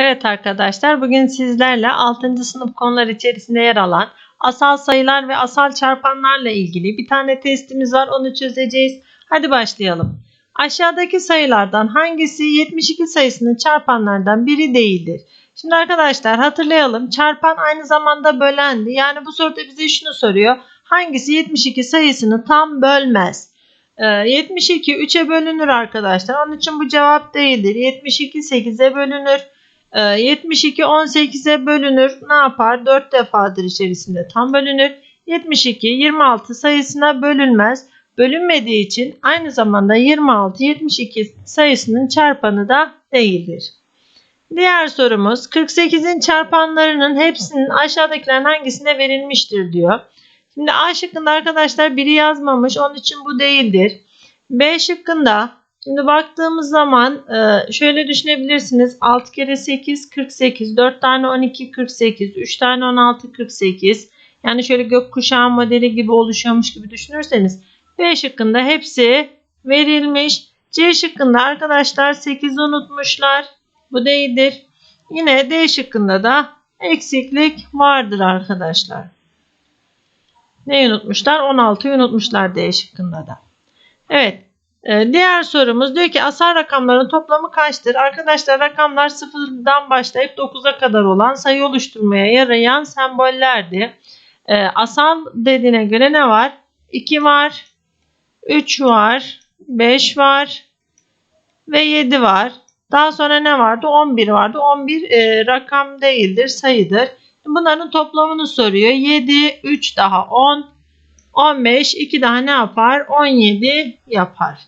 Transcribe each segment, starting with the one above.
Evet arkadaşlar bugün sizlerle 6. sınıf konular içerisinde yer alan asal sayılar ve asal çarpanlarla ilgili bir tane testimiz var onu çözeceğiz. Hadi başlayalım. Aşağıdaki sayılardan hangisi 72 sayısının çarpanlardan biri değildir? Şimdi arkadaşlar hatırlayalım çarpan aynı zamanda bölendi. Yani bu soruda bize şunu soruyor. Hangisi 72 sayısını tam bölmez? Ee, 72 3'e bölünür arkadaşlar. Onun için bu cevap değildir. 72 8'e bölünür. Ee, 72 18'e bölünür. Ne yapar? 4 defadır içerisinde tam bölünür. 72 26 sayısına bölünmez. Bölünmediği için aynı zamanda 26 72 sayısının çarpanı da değildir. Diğer sorumuz 48'in çarpanlarının hepsinin aşağıdakilerin hangisine verilmiştir diyor. Şimdi A şıkkında arkadaşlar biri yazmamış onun için bu değildir. B şıkkında şimdi baktığımız zaman e, şöyle düşünebilirsiniz. 6 kere 8 48, 4 tane 12 48, 3 tane 16 48. Yani şöyle gökkuşağı modeli gibi oluşuyormuş gibi düşünürseniz B şıkkında hepsi verilmiş. C şıkkında arkadaşlar 8 unutmuşlar. Bu değildir. Yine D şıkkında da eksiklik vardır arkadaşlar. Neyi unutmuşlar? 16'yı unutmuşlar D şıkkında da. Evet. E, Diğer sorumuz diyor ki asal rakamların toplamı kaçtır? Arkadaşlar rakamlar sıfırdan başlayıp 9'a kadar olan sayı oluşturmaya yarayan sembollerdi. E, Asal dediğine göre ne var? 2 var, 3 var, 5 var ve 7 var. Daha sonra ne vardı? 11 vardı. 11 e, rakam değildir, sayıdır. Bunların toplamını soruyor. 7, 3 daha 10, 15, 2 daha ne yapar? 17 yapar.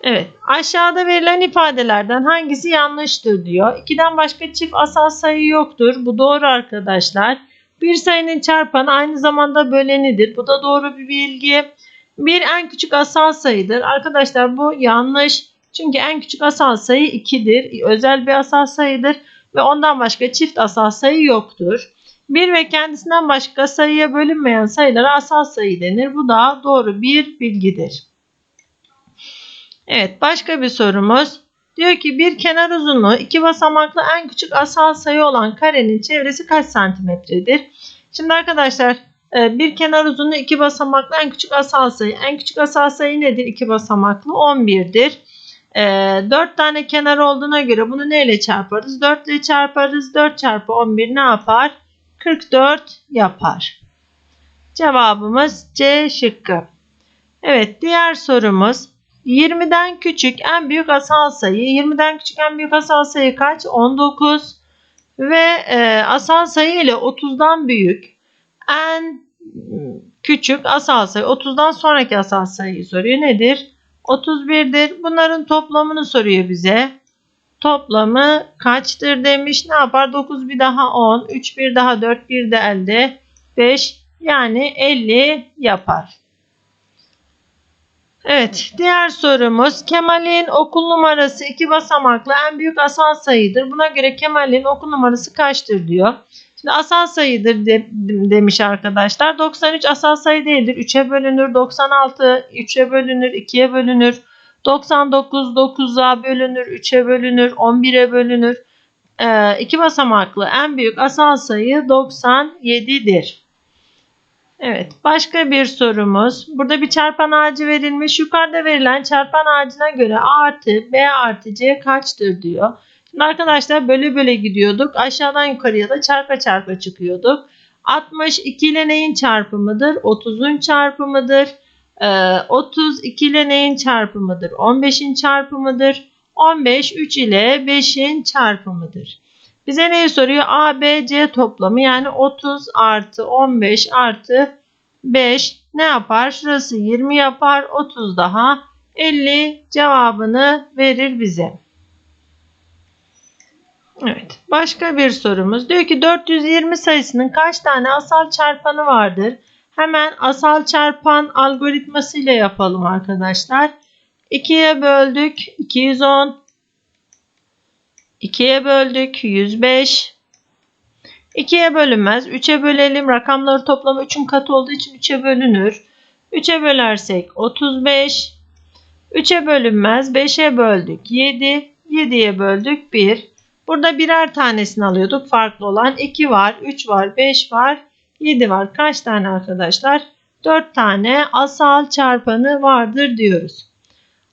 Evet. Aşağıda verilen ifadelerden hangisi yanlıştır diyor. 2'den başka çift asal sayı yoktur. Bu doğru arkadaşlar. Bir sayının çarpanı aynı zamanda bölenidir. Bu da doğru bir bilgi. Bir en küçük asal sayıdır. Arkadaşlar bu yanlış. Çünkü en küçük asal sayı 2'dir. Özel bir asal sayıdır ve ondan başka çift asal sayı yoktur. Bir ve kendisinden başka sayıya bölünmeyen sayılara asal sayı denir. Bu da doğru bir bilgidir. Evet başka bir sorumuz. Diyor ki bir kenar uzunluğu iki basamaklı en küçük asal sayı olan karenin çevresi kaç santimetredir? Şimdi arkadaşlar e, bir kenar uzunluğu iki basamaklı en küçük asal sayı. En küçük asal sayı nedir? İki basamaklı 11'dir. E, 4 tane kenar olduğuna göre bunu neyle çarparız? 4 ile çarparız. 4 çarpı 11 ne yapar? 44 yapar. Cevabımız C şıkkı. Evet diğer sorumuz. 20'den küçük en büyük asal sayı. 20'den küçük en büyük asal sayı kaç? 19. Ve e, asal sayı ile 30'dan büyük en küçük asal sayı. 30'dan sonraki asal sayıyı soruyor. Nedir? 31'dir. Bunların toplamını soruyor bize. Toplamı kaçtır demiş. Ne yapar? 9 bir daha 10. 3 bir daha 4 bir de elde 5 yani 50 yapar. Evet diğer sorumuz Kemal'in okul numarası iki basamaklı en büyük asal sayıdır. Buna göre Kemal'in okul numarası kaçtır diyor. Şimdi asal sayıdır de, demiş arkadaşlar. 93 asal sayı değildir. 3'e bölünür. 96 3'e bölünür. 2'ye bölünür. 99 9'a bölünür. 3'e bölünür. 11'e bölünür. Ee, iki basamaklı en büyük asal sayı 97'dir. Evet başka bir sorumuz. Burada bir çarpan ağacı verilmiş. Yukarıda verilen çarpan ağacına göre A artı B artı C kaçtır diyor. Şimdi arkadaşlar böyle böyle gidiyorduk. Aşağıdan yukarıya da çarpa çarpa çıkıyorduk. 62 ile neyin çarpımıdır? 30'un çarpımıdır. Ee, 30 2 ile neyin çarpımıdır? 15'in çarpımıdır. 15 3 ile 5'in çarpımıdır. Bize neyi soruyor? A, B, C toplamı yani 30 artı 15 artı 5 ne yapar? Şurası 20 yapar. 30 daha 50 cevabını verir bize. Evet. Başka bir sorumuz. Diyor ki 420 sayısının kaç tane asal çarpanı vardır? Hemen asal çarpan algoritması ile yapalım arkadaşlar. 2'ye böldük 210. 2'ye böldük 105. 2'ye bölünmez. 3'e bölelim. Rakamları toplamı 3'ün katı olduğu için 3'e bölünür. 3'e bölersek 35. 3'e bölünmez. 5'e böldük 7. 7'ye böldük 1. Burada birer tanesini alıyorduk. Farklı olan 2 var, 3 var, 5 var, 7 var. Kaç tane arkadaşlar? 4 tane asal çarpanı vardır diyoruz.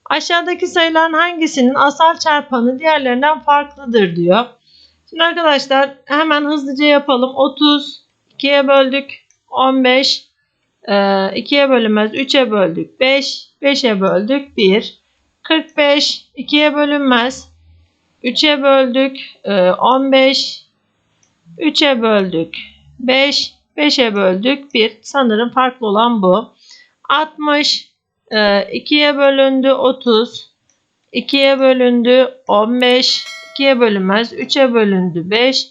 Aşağıdaki sayıların hangisinin asal çarpanı diğerlerinden farklıdır diyor. Şimdi arkadaşlar hemen hızlıca yapalım. 30 2'ye böldük. 15 2'ye bölünmez. 3'e böldük. 5 5'e böldük. 1 45 2'ye bölünmez. 3'e böldük. 15 3'e böldük. 5 5'e böldük. 1 sanırım farklı olan bu. 60 2'ye bölündü 30 2'ye bölündü 15 2'ye bölünmez 3'e bölündü 5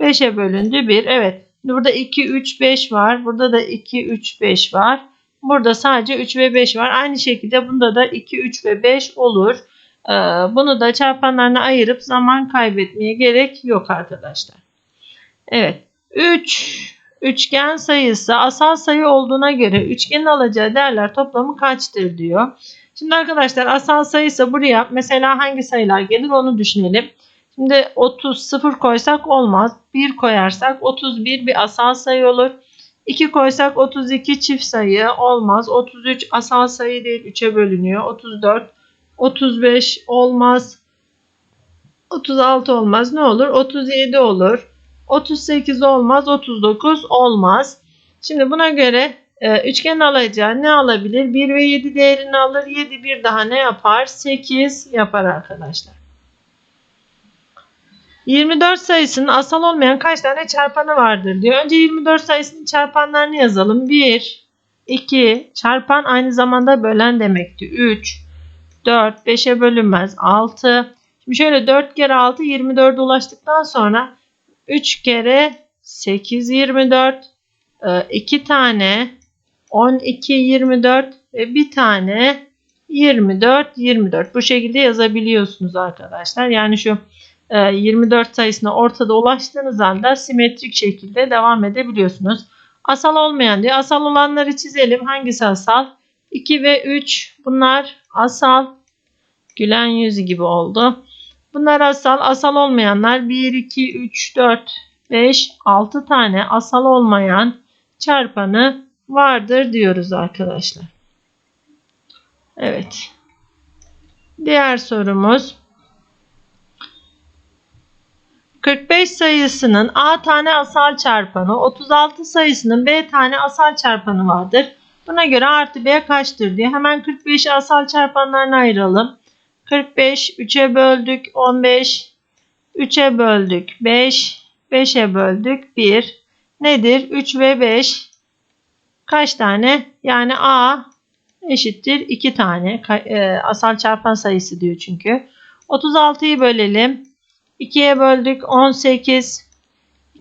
5'e bölündü 1 evet. Burada 2 3 5 var. Burada da 2 3 5 var. Burada sadece 3 ve 5 var. Aynı şekilde bunda da 2 3 ve 5 olur. Ee, bunu da çarpanlarına ayırıp zaman kaybetmeye gerek yok arkadaşlar. Evet. 3 Üçgen sayısı asal sayı olduğuna göre üçgenin alacağı değerler toplamı kaçtır diyor. Şimdi arkadaşlar asal sayısı buraya mesela hangi sayılar gelir onu düşünelim. Şimdi 30 0 koysak olmaz. 1 koyarsak 31 bir asal sayı olur. 2 koysak 32 çift sayı olmaz. 33 asal sayı değil 3'e bölünüyor. 34 35 olmaz. 36 olmaz. Ne olur? 37 olur. 38 olmaz, 39 olmaz. Şimdi buna göre e, üçgen alacağı ne alabilir? 1 ve 7 değerini alır. 7 bir daha ne yapar? 8 yapar arkadaşlar. 24 sayısının asal olmayan kaç tane çarpanı vardır diyor. Önce 24 sayısının çarpanlarını yazalım. 1, 2, çarpan aynı zamanda bölen demekti. 3, 4, 5'e bölünmez. 6. Şimdi şöyle 4 kere 6 24'e ulaştıktan sonra 3 kere 8 24 2 tane 12 24 ve bir tane 24 24 bu şekilde yazabiliyorsunuz arkadaşlar. Yani şu 24 e, sayısına ortada ulaştığınız anda simetrik şekilde devam edebiliyorsunuz. Asal olmayan diye asal olanları çizelim. Hangisi asal? 2 ve 3 bunlar asal. Gülen yüzü gibi oldu. Bunlar asal. Asal olmayanlar 1, 2, 3, 4, 5, 6 tane asal olmayan çarpanı vardır diyoruz arkadaşlar. Evet. Diğer sorumuz 45 sayısının A tane asal çarpanı, 36 sayısının B tane asal çarpanı vardır. Buna göre artı B kaçtır diye hemen 45 asal çarpanlarına ayıralım. 45 3'e böldük 15 3'e böldük 5 5'e böldük 1 nedir? 3 ve 5 kaç tane? Yani A eşittir 2 tane. E, asal çarpan sayısı diyor çünkü. 36'yı bölelim. 2'ye böldük 18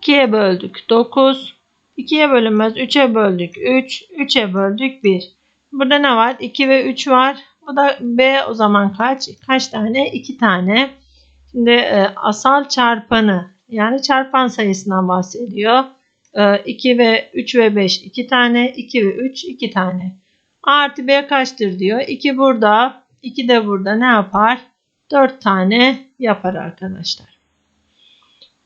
2'ye böldük 9 2'ye bölünmez 3'e böldük 3 3'e böldük 1 burada ne var? 2 ve 3 var bu da B o zaman kaç? Kaç tane? 2 tane. Şimdi e, asal çarpanı yani çarpan sayısından bahsediyor. E, 2 ve 3 ve 5 2 tane. 2 ve 3 2 tane. A artı B kaçtır diyor. 2 burada. 2 de burada ne yapar? 4 tane yapar arkadaşlar.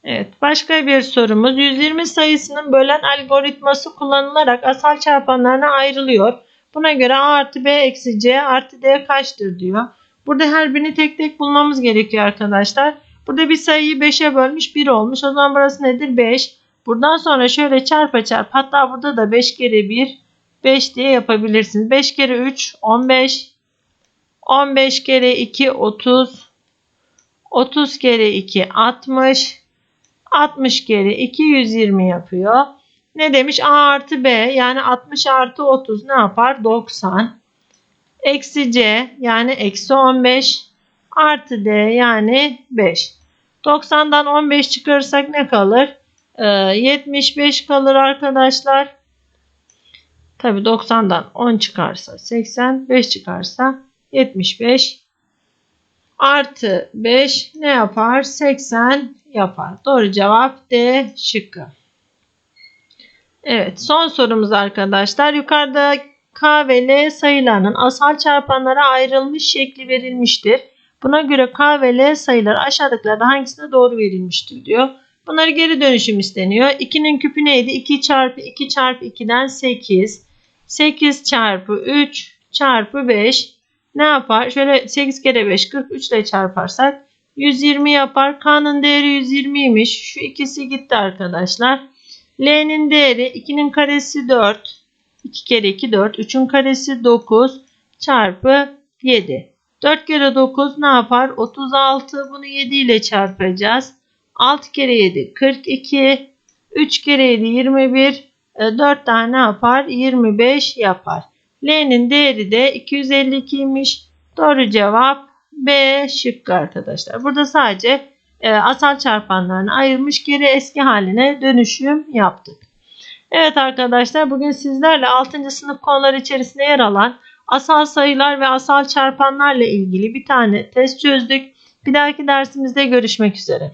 Evet başka bir sorumuz 120 sayısının bölen algoritması kullanılarak asal çarpanlarına ayrılıyor. Buna göre A artı B eksi C artı D kaçtır diyor. Burada her birini tek tek bulmamız gerekiyor arkadaşlar. Burada bir sayıyı 5'e bölmüş 1 olmuş. O zaman burası nedir? 5. Buradan sonra şöyle çarpa çarp. Hatta burada da 5 kere 1 5 diye yapabilirsiniz. 5 kere 3 15. 15 kere 2 30. 30 kere 2 60. 60 kere 2 120 yapıyor. Ne demiş? A artı B yani 60 artı 30 ne yapar? 90. Eksi C yani eksi 15 artı D yani 5. 90'dan 15 çıkarırsak ne kalır? Ee, 75 kalır arkadaşlar. Tabi 90'dan 10 çıkarsa 80, 5 çıkarsa 75 artı 5 ne yapar? 80 yapar. Doğru cevap D şıkkı. Evet son sorumuz arkadaşlar. Yukarıda K ve L sayılarının asal çarpanlara ayrılmış şekli verilmiştir. Buna göre K ve L sayıları aşağıdakilerden hangisine doğru verilmiştir diyor. Bunları geri dönüşüm isteniyor. 2'nin küpü neydi? 2 çarpı 2 çarpı 2'den 8. 8 çarpı 3 çarpı 5 ne yapar? Şöyle 8 kere 5 43 ile çarparsak 120 yapar. K'nın değeri 120'ymiş. Şu ikisi gitti arkadaşlar. L'nin değeri 2'nin karesi 4. 2 kere 2 4. 3'ün karesi 9 çarpı 7. 4 kere 9 ne yapar? 36. Bunu 7 ile çarpacağız. 6 kere 7 42. 3 kere 7 21. 4 tane yapar? 25 yapar. L'nin değeri de 252'ymiş. Doğru cevap B şıkkı arkadaşlar. Burada sadece e, asal çarpanlarını ayırmış geri eski haline dönüşüm yaptık. Evet arkadaşlar bugün sizlerle 6. sınıf konular içerisinde yer alan asal sayılar ve asal çarpanlarla ilgili bir tane test çözdük. Bir dahaki dersimizde görüşmek üzere.